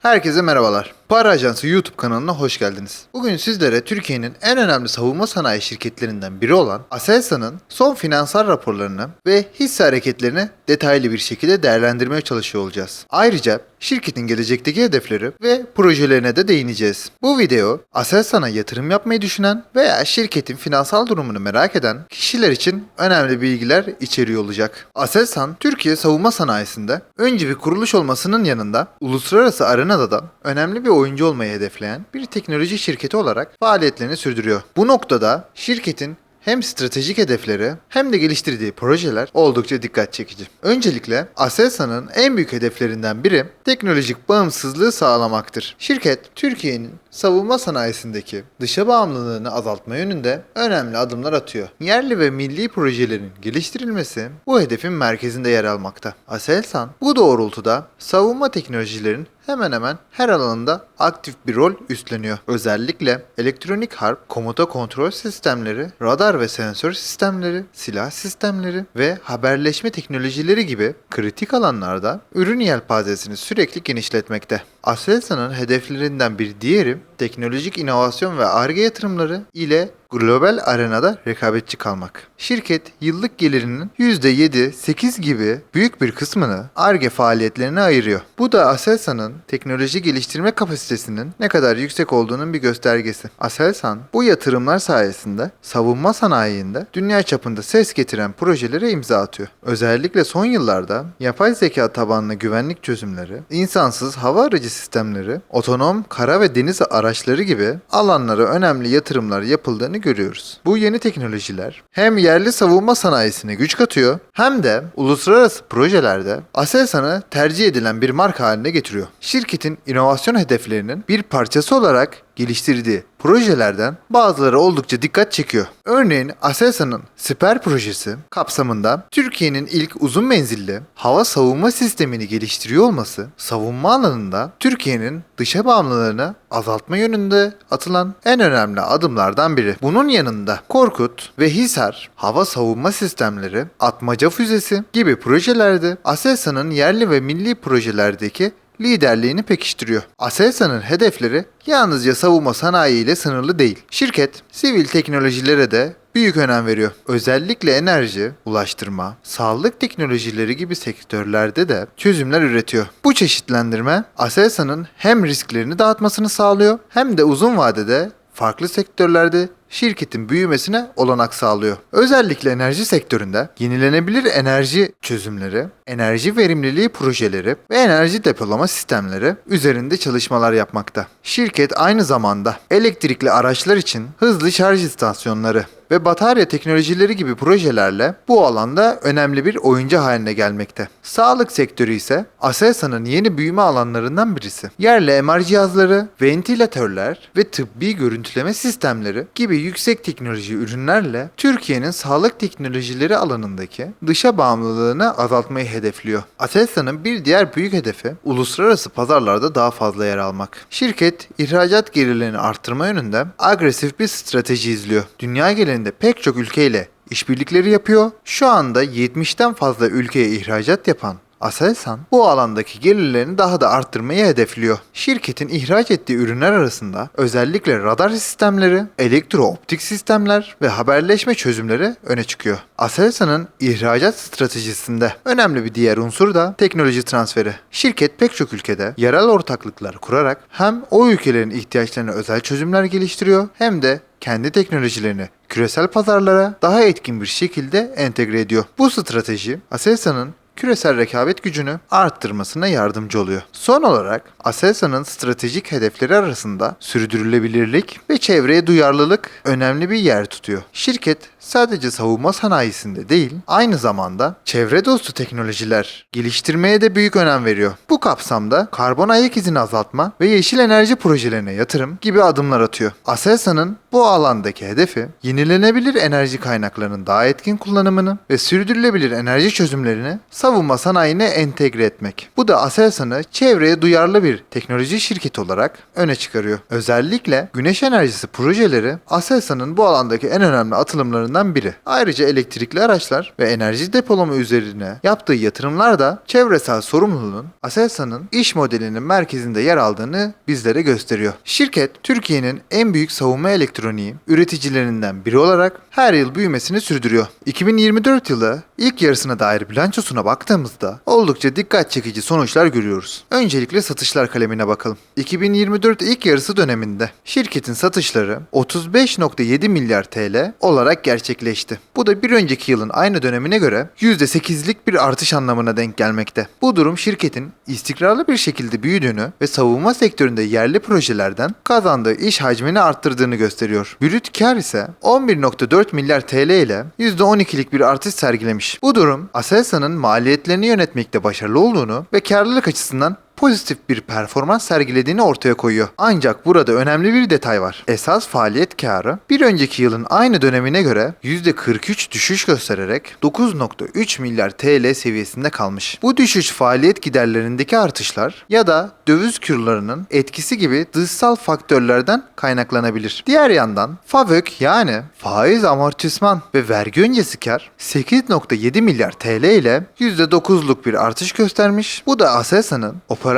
Herkese merhabalar. Para Ajansı YouTube kanalına hoş geldiniz. Bugün sizlere Türkiye'nin en önemli savunma sanayi şirketlerinden biri olan Aselsan'ın son finansal raporlarını ve hisse hareketlerini detaylı bir şekilde değerlendirmeye çalışıyor olacağız. Ayrıca şirketin gelecekteki hedefleri ve projelerine de değineceğiz. Bu video Aselsan'a yatırım yapmayı düşünen veya şirketin finansal durumunu merak eden kişiler için önemli bilgiler içeriyor olacak. Aselsan, Türkiye savunma sanayisinde önce bir kuruluş olmasının yanında uluslararası arenada da önemli bir oyuncu olmayı hedefleyen bir teknoloji şirketi olarak faaliyetlerini sürdürüyor. Bu noktada şirketin hem stratejik hedefleri hem de geliştirdiği projeler oldukça dikkat çekici. Öncelikle Aselsan'ın en büyük hedeflerinden biri teknolojik bağımsızlığı sağlamaktır. Şirket Türkiye'nin savunma sanayisindeki dışa bağımlılığını azaltma yönünde önemli adımlar atıyor. Yerli ve milli projelerin geliştirilmesi bu hedefin merkezinde yer almakta. Aselsan bu doğrultuda savunma teknolojilerin hemen hemen her alanında aktif bir rol üstleniyor. Özellikle elektronik harp, komuta kontrol sistemleri, radar ve sensör sistemleri, silah sistemleri ve haberleşme teknolojileri gibi kritik alanlarda ürün yelpazesini sürekli genişletmekte. Aselsan'ın hedeflerinden bir diğeri teknolojik inovasyon ve ARGE yatırımları ile global arenada rekabetçi kalmak. Şirket yıllık gelirinin %7-8 gibi büyük bir kısmını ARGE faaliyetlerine ayırıyor. Bu da Aselsan'ın teknoloji geliştirme kapasitesinin ne kadar yüksek olduğunun bir göstergesi. Aselsan bu yatırımlar sayesinde savunma sanayinde dünya çapında ses getiren projelere imza atıyor. Özellikle son yıllarda yapay zeka tabanlı güvenlik çözümleri, insansız hava aracı sistemleri, otonom kara ve deniz araçları gibi alanlara önemli yatırımlar yapıldığını görüyoruz. Bu yeni teknolojiler hem yerli savunma sanayisine güç katıyor hem de uluslararası projelerde Aselsan'ı tercih edilen bir marka haline getiriyor. Şirketin inovasyon hedeflerinin bir parçası olarak geliştirdiği projelerden bazıları oldukça dikkat çekiyor. Örneğin Aselsan'ın Siper projesi kapsamında Türkiye'nin ilk uzun menzilli hava savunma sistemini geliştiriyor olması savunma alanında Türkiye'nin dışa bağımlılığını azaltma yönünde atılan en önemli adımlardan biri. Bunun yanında Korkut ve Hisar hava savunma sistemleri, atmaca füzesi gibi projelerde Aselsan'ın yerli ve milli projelerdeki liderliğini pekiştiriyor. Aselsan'ın hedefleri yalnızca savunma sanayi ile sınırlı değil. Şirket sivil teknolojilere de büyük önem veriyor. Özellikle enerji, ulaştırma, sağlık teknolojileri gibi sektörlerde de çözümler üretiyor. Bu çeşitlendirme Aselsan'ın hem risklerini dağıtmasını sağlıyor hem de uzun vadede farklı sektörlerde şirketin büyümesine olanak sağlıyor. Özellikle enerji sektöründe yenilenebilir enerji çözümleri, enerji verimliliği projeleri ve enerji depolama sistemleri üzerinde çalışmalar yapmakta. Şirket aynı zamanda elektrikli araçlar için hızlı şarj istasyonları ve batarya teknolojileri gibi projelerle bu alanda önemli bir oyuncu haline gelmekte. Sağlık sektörü ise Aselsan'ın yeni büyüme alanlarından birisi. Yerli MR cihazları, ventilatörler ve tıbbi görüntüleme sistemleri gibi yüksek teknoloji ürünlerle Türkiye'nin sağlık teknolojileri alanındaki dışa bağımlılığını azaltmayı hedefliyor. Aselsan'ın bir diğer büyük hedefi uluslararası pazarlarda daha fazla yer almak. Şirket ihracat gelirlerini arttırma yönünde agresif bir strateji izliyor. Dünya genelinde pek çok ülkeyle işbirlikleri yapıyor. Şu anda 70'ten fazla ülkeye ihracat yapan Aselsan bu alandaki gelirlerini daha da arttırmayı hedefliyor. Şirketin ihraç ettiği ürünler arasında özellikle radar sistemleri, elektrooptik sistemler ve haberleşme çözümleri öne çıkıyor. Aselsan'ın ihracat stratejisinde önemli bir diğer unsur da teknoloji transferi. Şirket pek çok ülkede yerel ortaklıklar kurarak hem o ülkelerin ihtiyaçlarına özel çözümler geliştiriyor hem de kendi teknolojilerini küresel pazarlara daha etkin bir şekilde entegre ediyor. Bu strateji Aselsan'ın küresel rekabet gücünü arttırmasına yardımcı oluyor. Son olarak Aselsan'ın stratejik hedefleri arasında sürdürülebilirlik ve çevreye duyarlılık önemli bir yer tutuyor. Şirket sadece savunma sanayisinde değil, aynı zamanda çevre dostu teknolojiler geliştirmeye de büyük önem veriyor. Bu kapsamda karbon ayak izini azaltma ve yeşil enerji projelerine yatırım gibi adımlar atıyor. Aselsan'ın bu alandaki hedefi yenilenebilir enerji kaynaklarının daha etkin kullanımını ve sürdürülebilir enerji çözümlerini savunma sanayine entegre etmek. Bu da Aselsan'ı çevreye duyarlı bir teknoloji şirketi olarak öne çıkarıyor. Özellikle güneş enerjisi projeleri Aselsan'ın bu alandaki en önemli atılımlarından biri. Ayrıca elektrikli araçlar ve enerji depolama üzerine yaptığı yatırımlar da çevresel sorumluluğun Aselsan'ın iş modelinin merkezinde yer aldığını bizlere gösteriyor. Şirket Türkiye'nin en büyük savunma elektroniği üreticilerinden biri olarak her yıl büyümesini sürdürüyor. 2024 yılı ilk yarısına dair bilançosuna baktığımızda oldukça dikkat çekici sonuçlar görüyoruz. Öncelikle satışlar kalemine bakalım. 2024 ilk yarısı döneminde şirketin satışları 35.7 milyar TL olarak gerçekleşti. Bu da bir önceki yılın aynı dönemine göre %8'lik bir artış anlamına denk gelmekte. Bu durum şirketin istikrarlı bir şekilde büyüdüğünü ve savunma sektöründe yerli projelerden kazandığı iş hacmini arttırdığını gösteriyor. Brüt kar ise 11.4 milyar TL ile %12'lik bir artış sergilemiş. Bu durum Aselsan'ın maliyetlerini yönetmekte başarılı olduğunu ve karlılık açısından pozitif bir performans sergilediğini ortaya koyuyor. Ancak burada önemli bir detay var. Esas faaliyet karı bir önceki yılın aynı dönemine göre %43 düşüş göstererek 9.3 milyar TL seviyesinde kalmış. Bu düşüş faaliyet giderlerindeki artışlar ya da döviz kurlarının etkisi gibi dışsal faktörlerden kaynaklanabilir. Diğer yandan FAVÖK yani faiz amortisman ve vergi öncesi kar 8.7 milyar TL ile %9'luk bir artış göstermiş. Bu da Aselsan'ın operasyonel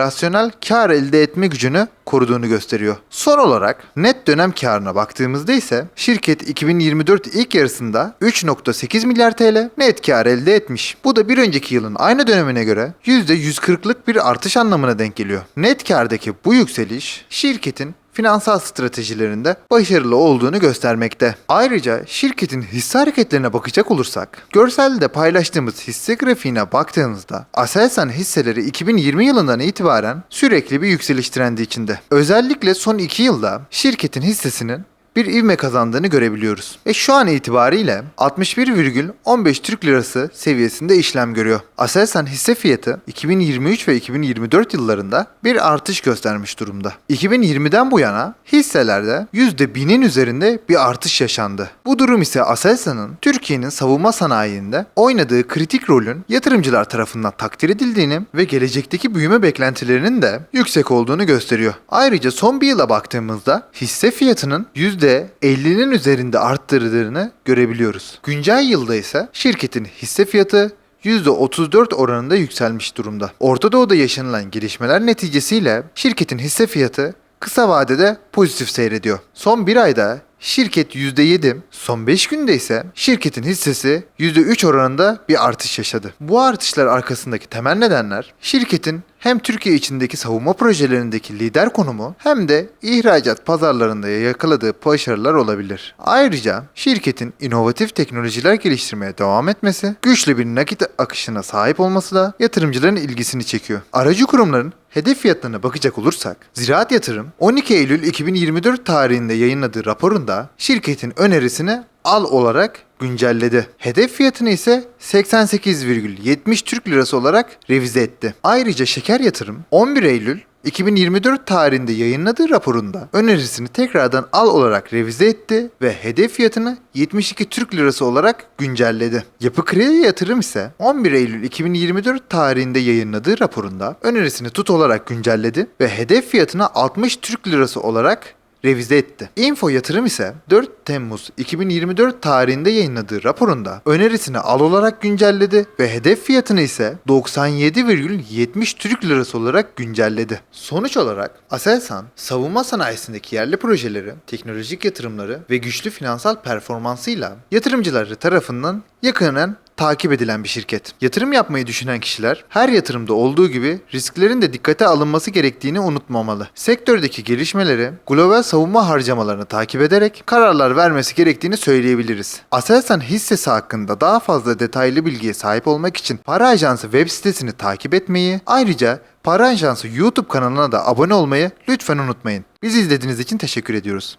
kar elde etme gücünü koruduğunu gösteriyor. Son olarak net dönem karına baktığımızda ise şirket 2024 ilk yarısında 3.8 milyar TL net kar elde etmiş. Bu da bir önceki yılın aynı dönemine göre %140'lık bir artış anlamına denk geliyor. Net kardaki bu yükseliş şirketin finansal stratejilerinde başarılı olduğunu göstermekte. Ayrıca şirketin hisse hareketlerine bakacak olursak, görselde paylaştığımız hisse grafiğine baktığımızda Aselsan hisseleri 2020 yılından itibaren sürekli bir yükseliş trendi içinde. Özellikle son 2 yılda şirketin hissesinin bir ivme kazandığını görebiliyoruz. Ve şu an itibariyle 61,15 Türk Lirası seviyesinde işlem görüyor. Aselsan hisse fiyatı 2023 ve 2024 yıllarında bir artış göstermiş durumda. 2020'den bu yana hisselerde %1000'in üzerinde bir artış yaşandı. Bu durum ise Aselsan'ın Türkiye'nin savunma sanayinde oynadığı kritik rolün yatırımcılar tarafından takdir edildiğini ve gelecekteki büyüme beklentilerinin de yüksek olduğunu gösteriyor. Ayrıca son bir yıla baktığımızda hisse fiyatının %50'nin üzerinde arttırdığını görebiliyoruz. Güncel yılda ise şirketin hisse fiyatı %34 oranında yükselmiş durumda. Orta Doğu'da yaşanılan gelişmeler neticesiyle şirketin hisse fiyatı kısa vadede pozitif seyrediyor. Son bir ayda şirket %7, son 5 günde ise şirketin hissesi %3 oranında bir artış yaşadı. Bu artışlar arkasındaki temel nedenler şirketin hem Türkiye içindeki savunma projelerindeki lider konumu hem de ihracat pazarlarında yakaladığı başarılar olabilir. Ayrıca şirketin inovatif teknolojiler geliştirmeye devam etmesi, güçlü bir nakit akışına sahip olması da yatırımcıların ilgisini çekiyor. Aracı kurumların hedef fiyatlarına bakacak olursak, Ziraat Yatırım 12 Eylül 2024 tarihinde yayınladığı raporunda şirketin önerisini al olarak güncelledi. Hedef fiyatını ise 88,70 Türk Lirası olarak revize etti. Ayrıca Şeker Yatırım 11 Eylül 2024 tarihinde yayınladığı raporunda önerisini tekrardan al olarak revize etti ve hedef fiyatını 72 Türk Lirası olarak güncelledi. Yapı Kredi Yatırım ise 11 Eylül 2024 tarihinde yayınladığı raporunda önerisini tut olarak güncelledi ve hedef fiyatını 60 Türk Lirası olarak revize etti. Info Yatırım ise 4 Temmuz 2024 tarihinde yayınladığı raporunda önerisini al olarak güncelledi ve hedef fiyatını ise 97,70 Türk Lirası olarak güncelledi. Sonuç olarak Aselsan, savunma sanayisindeki yerli projeleri, teknolojik yatırımları ve güçlü finansal performansıyla yatırımcıları tarafından yakından takip edilen bir şirket. Yatırım yapmayı düşünen kişiler her yatırımda olduğu gibi risklerin de dikkate alınması gerektiğini unutmamalı. Sektördeki gelişmeleri, global savunma harcamalarını takip ederek kararlar vermesi gerektiğini söyleyebiliriz. Aselsan hissesi hakkında daha fazla detaylı bilgiye sahip olmak için Para Ajansı web sitesini takip etmeyi, ayrıca Para Ajansı YouTube kanalına da abone olmayı lütfen unutmayın. Bizi izlediğiniz için teşekkür ediyoruz.